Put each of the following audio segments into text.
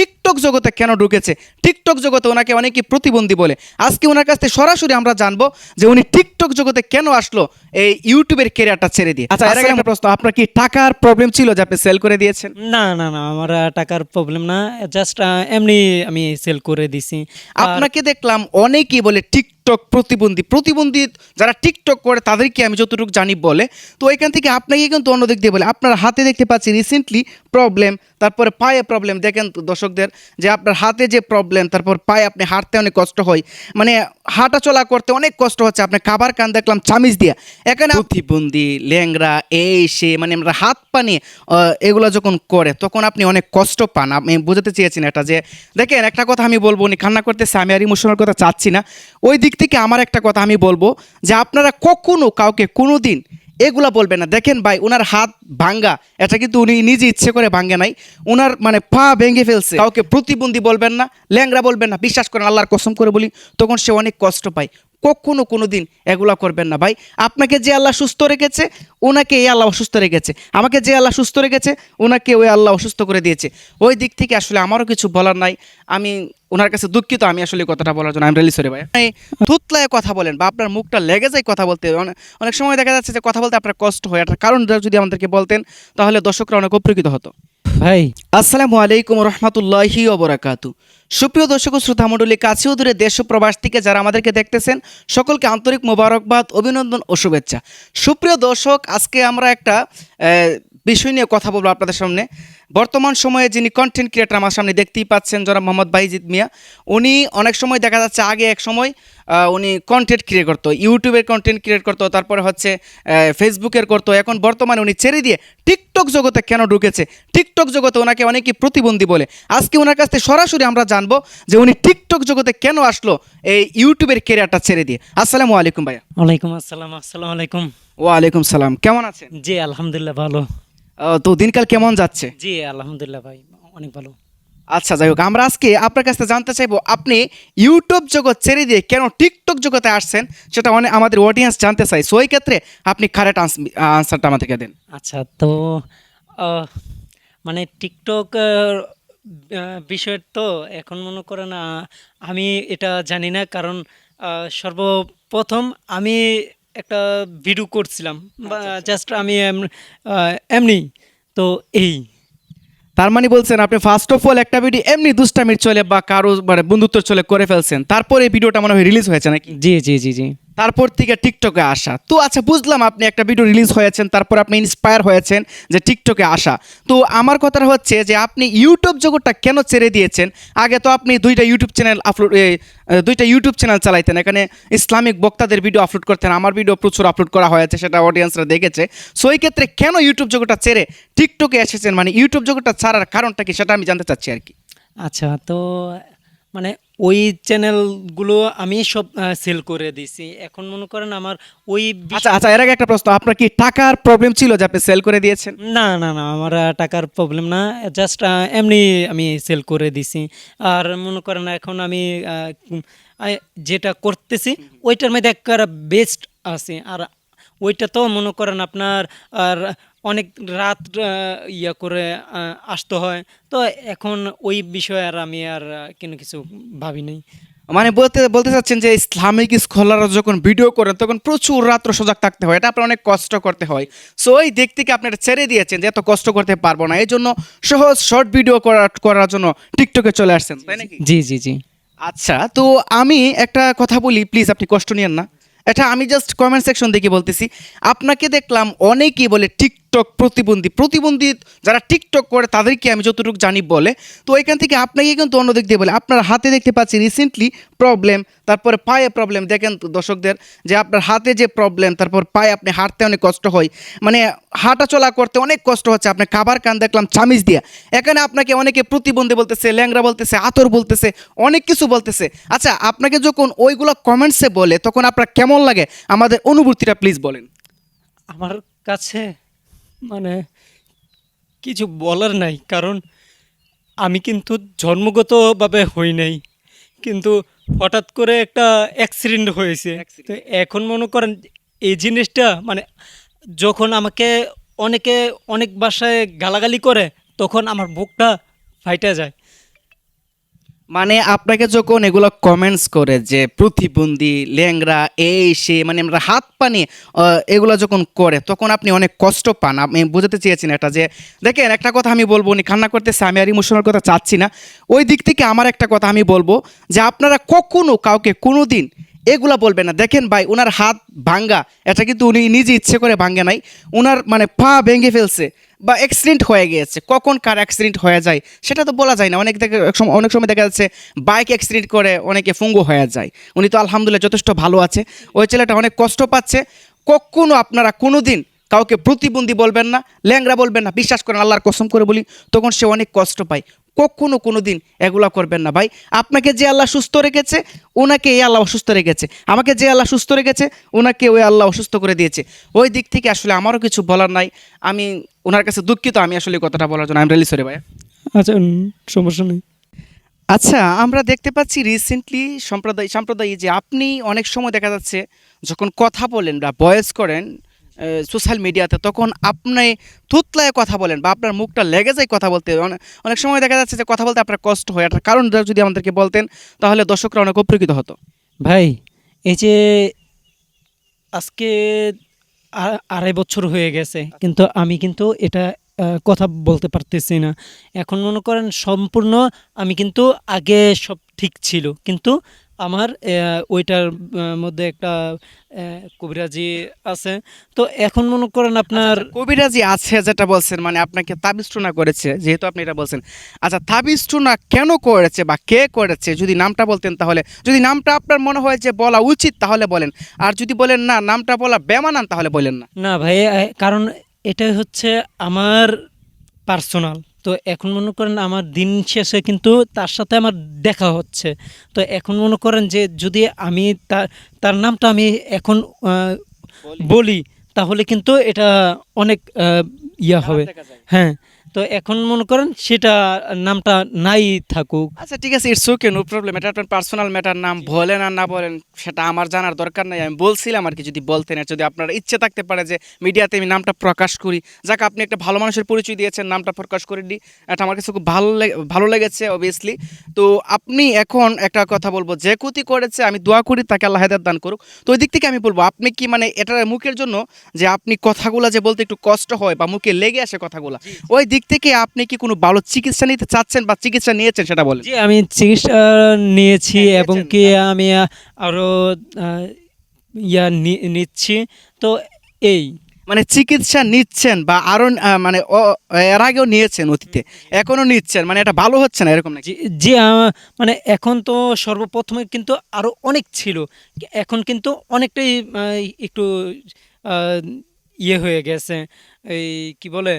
Cik. TikTok জগতে কেন ঢুকেছে? টিকটক জগতে ওনাকে অনেকে প্রতিবন্ধী বলে। আজকে ওনার কাছ থেকে সরাসরি আমরা জানব যে উনি টিকটক জগতে কেন আসলো এই ইউটিউবের কেরিয়ারটা ছেড়ে দিয়ে। আচ্ছা এর আগে একটা প্রশ্ন আপনার কি টাকার প্রবলেম ছিল যে আপনি সেল করে দিয়েছেন? না না না আমার টাকার প্রবলেম না। জাস্ট এমনি আমি সেল করে দিছি। আপনাকে দেখলাম অনেকেই বলে টিকটক প্রতিবন্ধী। প্রতিবন্ধী যারা টিকটক করে তাদেরকে আমি যতটুকু জানি বলে। তো এখান থেকে আপনাকে কিন্তু অন্য দিক দিয়ে বলে আপনার হাতে দেখতে পাচ্ছি রিসেন্টলি প্রবলেম তারপরে পায়ে প্রবলেম দেখেন দর্শকদের যে আপনার হাতে যে প্রবলেম তারপর পায়ে আপনি হাঁটতে অনেক কষ্ট হয়। মানে হাঁটা চলা করতে অনেক কষ্ট হচ্ছে। আপনি খাবার কান দেখলাম চামিচ দিয়া। এখানে প্রতিবন্ধী ল্যাংরা এই সে মানে আমরা হাত পা নিয়ে আহ, এগুলো যখন করে তখন আপনি অনেক কষ্ট পান। আমি বোঝাতে চেয়েছেন এটা যে দেখেন একটা কথা আমি বলব উনি কান্না করতেছে আমি আর ইমোশনাল কথা চাচ্ছি না। ওই দিক থেকে আমার একটা কথা আমি বলব যে আপনারা কখনো কাউকে কোনো দিন এগুলা বলবেন না। দেখেন ভাই ওনার হাত ভাঙ্গা। এটা কিন্তু উনি নিজে ইচ্ছে করে ভাঙ্গে নাই। ওনার মানে পা ভেঙে ফেলছে। কাউকে প্রতিবন্ধী বলবেন না ল্যাংরা বলবেন না, বিশ্বাস করেন, আল্লাহর কসম করে বলি, তখন সে অনেক কষ্ট পায়। কখনো কোনো দিন এগুলা করবেন না। ভাই, আপনাকে যে আল্লাহ সুস্থ রেখেছে ওনাকে এই আল্লাহ অসুস্থ রেখেছে। আমাকে যে আল্লাহ সুস্থ রেখেছে ওনাকে ওই আল্লাহ অসুস্থ করে দিয়েছে। ওই দিক থেকে আসলে আমারও কিছু বলার নাই। আমি ওনার কাছে দুঃখিত আমি আসলে কথাটা বলার জন্য আমি রেলি সরি ভাই আপনি থুতলায় কথা বলেন বা আপনার মুখটা লেগে যায় কথা বলতে অনেক সময় দেখা যাচ্ছে যে কথা বলতে আপনার কষ্ট হয় এটার কারণটা যদি আমাদেরকে বলতেন তাহলে দর্শকরা অনেক উপকৃত হতো। ভাই। আসসালামু আলাইকুম রহমতুল্লাহি ওবরাকাতু। সুপ্রিয় দর্শক ও শ্রোতা মণ্ডলী কাছেও দূরে দেশ প্রবাস থেকে যারা আমাদেরকে দেখতেছেন সকলকে আন্তরিক মোবারকবাদ অভিনন্দন ও শুভেচ্ছা। সুপ্রিয় দর্শক আজকে আমরা একটা আহ, বিষয় নিয়ে কথা বলব আপনাদের সামনে। বর্তমান সময়ে যিনি কন্টেন্ট ক্রিয়েটার আমার সামনে দেখতেই পাচ্ছেন যারা মোহাম্মদ বাইজিদ মিয়া উনি অনেক সময় দেখা যাচ্ছে আগে এক সময় উনি কন্টেন্ট ক্রিয়েট করতো ইউটিউবের কন্টেন্ট ক্রিয়েট করতো তারপরে হচ্ছে ফেসবুকের করতো এখন বর্তমানে উনি ছেড়ে দিয়ে টিকটক জগতে কেন ঢুকেছে? টিকটক জগতে ওনাকে অনেকে প্রতিবন্ধী বলে। আজকে ওনার কাছ থেকে সরাসরি আমরা জানব যে উনি টিকটক জগতে কেন আসলো এই ইউটিউবের কেরিয়ারটা ছেড়ে দিয়ে। আসসালামু আলাইকুম ভাইয়া। ওয়ালাইকুম আসসালাম আসসালামু আলাইকুম। ওয়ালাইকুম সালাম কেমন আছেন? জি আলহামদুলিল্লাহ ভালো। তো দিনকাল কেমন যাচ্ছে? জি আলহামদুলিল্লাহ ভাই অনেক ভালো। আচ্ছা যাই হোক আমরা আজকে আপনার কাছ জানতে চাইব আপনি ইউটিউব জগৎ ছেড়ে দিয়ে কেন টিকটক জগতে আসছেন? সেটা অনেক আমাদের অডিয়েন্স জানতে চাই। সো এই ক্ষেত্রে আপনি কারেক্ট আনসারটা আমাদেরকে দেন। আচ্ছা তো মানে টিকটক আহ, আহ, বিষয় তো এখন মনে করেন আহ, আমি এটা জানি না কারণ সর্বপ্রথম আমি একটা ভিডিও করছিলাম জাস্ট আমি এমনি তো এই। তার মানে বলছেন আপনি ফার্স্ট অফ অল একটা ভিডিও এমনি দুষ্টামির চলে বা কারও মানে বন্ধুত্ব চলে করে ফেলছেন তারপরে এই ভিডিওটা মনে হয় রিলিজ হয়েছে নাকি? জি জি জি জি। তারপর থেকে টিকটকে আসা। তো আচ্ছা বুঝলাম আপনি একটা ভিডিও রিলিজ হয়েছেন, তারপর আপনি ইন্সপায়ার হয়েছেন যে টিকটকে আসা। তো আমার কথা হচ্ছে যে আপনি ইউটিউব জগৎটা কেন ছেড়ে দিয়েছেন? আগে তো আপনি দুইটা ইউটিউব চ্যানেল আপলোড দুইটা ইউটিউব চ্যানেল চালাইতেন। এখানে ইসলামিক বক্তাদের ভিডিও আপলোড করতেন। আমার ভিডিও প্রচুর আপলোড করা হয়েছে, সেটা অডিয়েন্সরা দেখেছে। সো এই ক্ষেত্রে কেন ইউটিউব জগৎটা ছেড়ে টিকটকে এসেছেন? মানে ইউটিউব জগৎটা ছাড়ার কারণটা কি, সেটা আমি জানতে চাচ্ছি আর কি। আচ্ছা তো মানে ওই চ্যানেলগুলো আমি সব সেল করে দিছি। এখন মনে করেন আমার ওই আচ্ছা আচ্ছা এর আগে একটা প্রশ্ন আপনার কি টাকার প্রবলেম ছিল যে আপনি সেল করে দিয়েছেন? না না না আমার টাকার প্রবলেম না। জাস্ট এমনি আমি সেল করে দিছি। আর মনে করেন এখন আমি যেটা করতেছি ওইটার মধ্যে একটা বেস্ট আছে। আর ওইটা তো মনে করেন আপনার আর অনেক রাত ইয়া করে আসতে হয়। তো এখন ওই বিষয়ে আর আমি আর কোনো কিছু ভাবি নাই। মানে বলতে বলতে চাচ্ছেন যে ইসলামিক স্কলাররা যখন ভিডিও করেন তখন প্রচুর রাত্র সজাগ থাকতে হয়। এটা আপনার অনেক কষ্ট করতে হয়। সো ওই দিক থেকে আপনি এটা ছেড়ে দিয়েছেন যে এত কষ্ট করতে পারব না। এই জন্য সহজ শর্ট ভিডিও করার করার জন্য টিকটকে চলে আসছেন তাই নাকি? জি জি জি। আচ্ছা তো আমি একটা কথা বলি প্লিজ আপনি কষ্ট নিয়েন না। এটা আমি জাস্ট কমেন্ট সেকশন দেখে বলতেছি। আপনাকে দেখলাম অনেকেই বলে টিকটক প্রতিবন্ধী প্রতিবন্ধী যারা টিকটক করে তাদেরকে আমি যতটুকু জানি বলে, তো এখান থেকে আপনাকে কিন্তু অন্য দিক দিয়ে বলে, আপনার হাতে দেখতে পাচ্ছি রিসেন্টলি প্রবলেম তারপরে পায়ে প্রবলেম দেখেন দর্শকদের, যে আপনার হাতে যে প্রবলেম তারপর পায়ে আপনি হাঁটতে অনেক কষ্ট হয়। মানে হাঁটা চলা করতে অনেক কষ্ট হচ্ছে, আপনি খাবার কান দেখলাম চামিজ দিয়া। এখানে আপনাকে অনেকে প্রতিবন্ধী বলতেছে ল্যাংরা বলতেছে, আতর বলতেছে, অনেক কিছু বলতেছে। আচ্ছা আপনাকে যখন ওইগুলো কমেন্টসে বলে, তখন আপনার কেমন লাগে? আমাদের অনুভূতিটা প্লিজ বলেন। আমার কাছে মানে কিছু বলার নাই কারণ আমি কিন্তু জন্মগতভাবে হই নাই। কিন্তু হঠাৎ করে একটা অ্যাক্সিডেন্ট হয়েছে। তো এখন মনে করেন এই জিনিসটা মানে যখন আমাকে অনেকে অনেক বাসায় গালাগালি করে তখন আমার বুকটা ফাইটা যায়। মানে আপনাকে যখন এগুলো কমেন্টস করে যে প্রতিবন্ধী ল্যাংরা এই, সে মানে আমরা হাত পানি এগুলো যখন করে, তখন আপনি অনেক কষ্ট পান। আমি বোঝাতে চেয়েছি না এটা যে, দেখেন একটা কথা আমি বলব, উনি কান্না করতেছে, আমি আর ইমোশনাল কথা চাচ্ছি না। ওই দিক থেকে আমার একটা কথা আমি বলব যে, আপনারা কখনো কাউকে কোনো দিন এগুলা বলবে না। দেখেন ভাই ওনার হাত ভাঙ্গা, এটা কিন্তু উনি নিজে ইচ্ছে করে ভাঙ্গে নাই। ওনার মানে পা ভেঙে ফেলছে। বা অ্যাক্সিডেন্ট হয়ে গিয়েছে, কখন কার অ্যাক্সিডেন্ট হয়ে যায়, সেটা তো বলা যায় না। অনেক দেখা অনেক সময় দেখা যাচ্ছে বাইক অ্যাক্সিডেন্ট করে অনেকে ফুঙ্গু হয়ে যায়। উনি তো আলহামদুলিল্লাহ যথেষ্ট ভালো আছে। ওই ছেলেটা অনেক কষ্ট পাচ্ছে। কখনো আপনারা কোনো দিন কাউকে প্রতিবন্ধী বলবেন না ল্যাংরা বলবেন না বিশ্বাস করেন আল্লাহর কসম করে বলি তখন সে অনেক কষ্ট পায়। কখনো কোনো দিন এগুলা করবেন না। ভাই আপনাকে যে আল্লাহ সুস্থ রেখেছে ওনাকে এই আল্লাহ অসুস্থ রেখেছে। আমাকে যে আল্লাহ সুস্থ রেখেছে ওনাকে ওই আল্লাহ অসুস্থ করে দিয়েছে। ওই দিক থেকে আসলে আমারও কিছু বলার নাই। আমি ওনার কাছে দুঃখিত আমি আসলে কথাটা বলার জন্য। আমি রিলি সরি ভাই। আচ্ছা সমস্যা নেই। আচ্ছা আমরা দেখতে পাচ্ছি রিসেন্টলি সম্প্রদায় সম্প্রদায় যে আপনি অনেক সময় দেখা যাচ্ছে যখন কথা বলেন বা ভয়েস করেন সোশ্যাল মিডিয়াতে তখন আপনি থুতলায় কথা বলেন বা আপনার মুখটা লেগে যায় কথা বলতে। অনেক- সময় দেখা যাচ্ছে যে কথা বলতে আপনার কষ্ট হয়। এটার কারণ যদি আমাদেরকে বলতেন, তাহলে দর্শকরা অনেক উপকৃত হতো। ভাই, এই যে আজকে আড়াই বছর হয়ে গেছে, কিন্তু আমি কিন্তু এটা কথা বলতে পারতেছি না। এখন মনে করেন সম্পূর্ণ আমি কিন্তু আগে সব ঠিক ছিল, কিন্তু আমার ওইটার মধ্যে একটা কবিরাজি আছে। তো এখন মনে করেন আপনার কবিরাজি আছে যেটা বলছেন মানে আপনাকে তাবিজ টুনা করেছে যেহেতু আপনি এটা বলছেন। আচ্ছা তাবিজ টুনা কেন করেছে বা কে করেছে? যদি নামটা বলতেন তাহলে যদি নামটা আপনার মনে হয় যে বলা উচিত তাহলে বলেন আর যদি বলেন না নামটা বলা বেমানান তাহলে বলেন না। না ভাই কারণ এটাই হচ্ছে আমার পার্সোনাল তো এখন মনে করেন আমার দিন শেষে কিন্তু তার সাথে আমার দেখা হচ্ছে। তো এখন মনে করেন যে যদি আমি তার তার নামটা আমি এখন বলি। তাহলে কিন্তু এটা অনেক ইয়া হবে। হ্যাঁ। তো এখন মনে করেন সেটা নামটা নাই থাকুক। আচ্ছা ঠিক আছে ইটস ওকে নো প্রবলেম এটা আপনার পার্সোনাল ম্যাটার নাম বলেন আর না বলেন সেটা আমার জানার দরকার নাই আমি বলছিলাম আর কি যদি বলতেন আর যদি আপনার ইচ্ছে থাকতে পারে যে মিডিয়াতে আমি নামটা প্রকাশ করি। যাকে আপনি একটা ভালো মানুষের পরিচয় দিয়েছেন নামটা প্রকাশ করে দিই এটা আমার কাছে খুব ভালো লেগে- ভালো লেগেছে অবভিয়াসলি তো আপনি এখন একটা কথা বলব যে ক্ষতি করেছে আমি দোয়া করি তাকে আল্লাহ হেদায়ত দান করুক। তো ওই দিক থেকে আমি বলব আপনি কি মানে এটার মুখের জন্য যে আপনি কথাগুলো যে বলতে একটু কষ্ট হয় বা মুখে লেগে আসে কথাগুলো ওই দিক থেকে আপনি কি কোনো ভালো চিকিৎসা নিতে চাচ্ছেন বা চিকিৎসা নিয়েছেন সেটা বলেন। জি আমি চিকিৎসা নিয়েছি হ্যাঁ, এবং কি আমি আহ, আরও ইয়া নি- নিচ্ছি। তো এই। মানে চিকিৎসা নিচ্ছেন বা আরও মানে এর আগেও নিয়েছেন অতীতে এখনও নিচ্ছেন মানে এটা ভালো হচ্ছে না এরকম নাকি? জি- জি মানে এখন তো সর্বপ্রথমে কিন্তু আরও অনেক ছিল এখন কিন্তু অনেকটাই একটু ইয়ে হয়ে গেছে এই কি বলে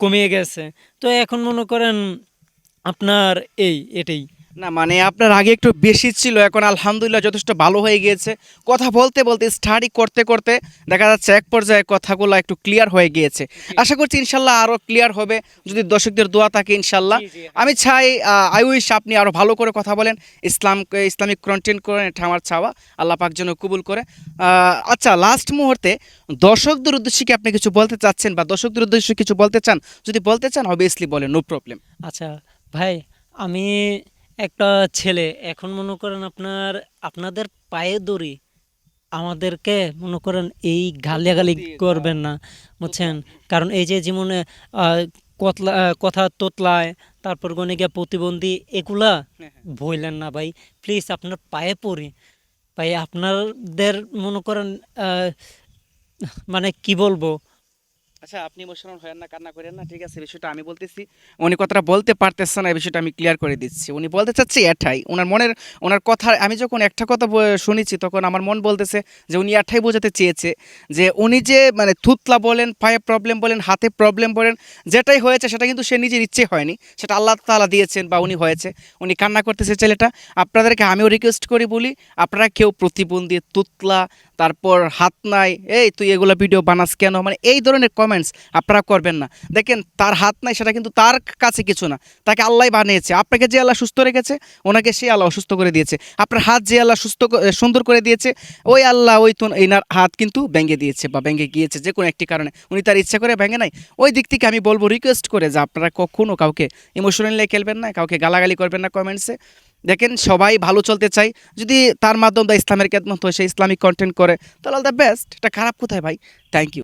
কমিয়ে গেছে। তো এখন মনে করেন আপনার এই এটাই। না মানে আপনার আগে একটু বেশি ছিল এখন আলহামদুলিল্লাহ যথেষ্ট ভালো হয়ে গিয়েছে। কথা বলতে বলতে স্টাডি করতে করতে দেখা যাচ্ছে এক পর্যায়ে কথাগুলো একটু ক্লিয়ার হয়ে গিয়েছে। আশা করছি ইনশাল্লাহ আরও ক্লিয়ার হবে। যদি দর্শকদের দোয়া থাকে ইনশাল্লাহ। আমি চাই আই উইশ আপনি আরও ভালো করে কথা বলেন। ইসলাম ইসলামিক কন্টেন্ট করেন এটা আমার চাওয়া। আল্লাহ পাক যেন কবুল করে। আচ্ছা লাস্ট মুহূর্তে দর্শকদের উদ্দেশ্যে কি আপনি কিছু বলতে চাচ্ছেন বা দর্শকদের উদ্দেশ্যে কিছু বলতে চান? যদি বলতে চান অবভিয়াসলি বলেন নো প্রবলেম আচ্ছা ভাই আমি একটা ছেলে এখন মনে করেন আপনার আপনাদের পায়ে দড়ি আমাদেরকে মনে করেন এই গালিয়াগালি করবেন না বুঝছেন? কারণ এই যে যেমন আহ, কতলা কথা তোতলায় তারপর গনে গণিকা প্রতিবন্ধী এগুলা বললেন না ভাই। প্লিজ আপনার পায়ে পড়ি। ভাই আপনাদের মনে করেন মানে কি বলব? আচ্ছা আপনি ইমোশনাল হয়েন না, কান্না করেন না, ঠিক আছে, বিষয়টা আমি বলতেছি। উনি কথাটা বলতে পারতেছে না, এই বিষয়টা আমি ক্লিয়ার করে দিচ্ছি। উনি বলতে চাচ্ছে এটাই ওনার মনের ওনার কথা, আমি যখন একটা কথা শুনেছি, তখন আমার মন বলতেছে যে উনি এটাই বোঝাতে চেয়েছে যে উনি যে মানে থুতলা বলেন, পায়ে প্রবলেম বলেন, হাতে প্রবলেম বলেন, যেটাই হয়েছে, সেটা কিন্তু সে নিজের ইচ্ছে হয়নি। সেটা আল্লাহ তালা দিয়েছেন বা উনি হয়েছে। উনি কান্না করতেছে ছেলেটা। আপনাদেরকে আমিও রিকোয়েস্ট করি, বলি, আপনারা কেউ প্রতিবন্ধী তুতলা তারপর হাত নাই, এই, তুই এগুলো ভিডিও বানাস কেন? মানে এই ধরনের কমেন্ট কমেন্টস আপনারা করবেন না। দেখেন, তার হাত নাই, সেটা কিন্তু তার কাছে কিছু না। তাকে আল্লাহ বানিয়েছে। আপনাকে যে আল্লাহ সুস্থ রেখেছে, ওনাকে সে আল্লাহ অসুস্থ করে দিয়েছে। আপনার হাত যে আল্লাহ সুস্থ সুন্দর করে দিয়েছে, ওই আল্লাহ ওই তো এনার হাত কিন্তু ভেঙে দিয়েছে বা ভেঙে গিয়েছে যে কোনো একটি কারণে। উনি তার ইচ্ছা করে ভেঙে নাই। ওই দিক থেকে আমি বলব রিকোয়েস্ট করে যে আপনারা কখনও কাউকে ইমোশনালি খেলবেন না, কাউকে গালাগালি করবেন না কমেন্টসে দেখেন, সবাই ভালো চলতে চাই যদি তার মাধ্যমে ইসলামের কেদমত হয়, সে ইসলামিক কন্টেন্ট করে, তাহলে দ্য বেস্ট এটা খারাপ কোথায় ভাই? Thank you